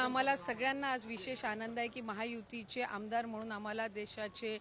आम्हाला सगळ्यांना आज विशेष आनंद आहे की महायुतीचे आमदार म्हणून आम्हाला देशाचे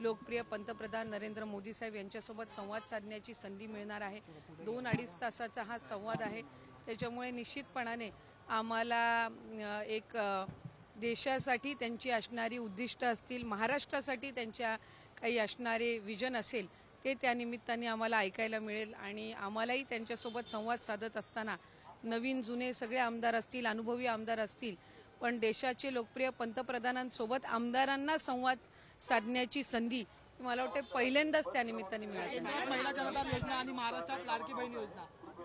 लोकप्रिय पंतप्रधान नरेंद्र मोदी साहेब यांच्यासोबत संवाद साधण्याची संधी मिळणार आहे. दोन अडीच तासाचा हा संवाद आहे. त्याच्यामुळे निश्चितपणाने आम्हाला एक देशासाठी त्यांची असणारी उद्दिष्ट असतील महाराष्ट्रासाठी त्यांच्या काही असणारे विजन असेल ते त्या निमित्ताने आम्हाला ऐकायला मिळेल आणि आम्हालाही त्यांच्यासोबत संवाद साधत असताना नवीन जुने सगळे आमदार असतील अनुभवी आमदार असतील पण देशाचे लोकप्रिय पंतप्रधानांसोबत आमदारांना संवाद साधण्याची संधी मला वाटते पहिल्यांदाच त्या निमित्ताने मिळाली. महिला जनता योजना आणि महाराष्ट्रात लाडकी बहीण योजना.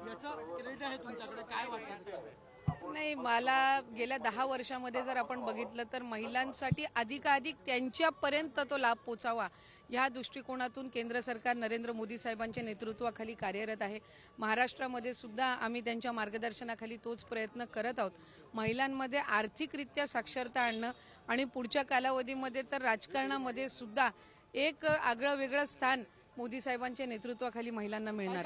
याचं क्रेडिट आहे तुमच्याकडे. काय वाटतं? नाही मला गेल्या दहा वर्षामध्ये जर आपण बघितलं तर महिलांसाठी अधिकाधिक त्यांच्यापर्यंत तो लाभ पोचावा या दृष्टिकोनातून केंद्र सरकार नरेंद्र मोदी साहेबांच्या नेतृत्वाखाली कार्यरत आहे. महाराष्ट्रामध्ये सुद्धा आम्ही त्यांच्या मार्गदर्शनाखाली तोच प्रयत्न करत आहोत. महिलांमध्ये आर्थिकरित्या साक्षरता आणणं आणि पुढच्या कालावधीमध्ये तर राजकारणामध्ये सुद्धा एक आगळं वेगळं स्थान मोदी साहेबांच्या नेतृत्वाखाली महिलांना मिळणार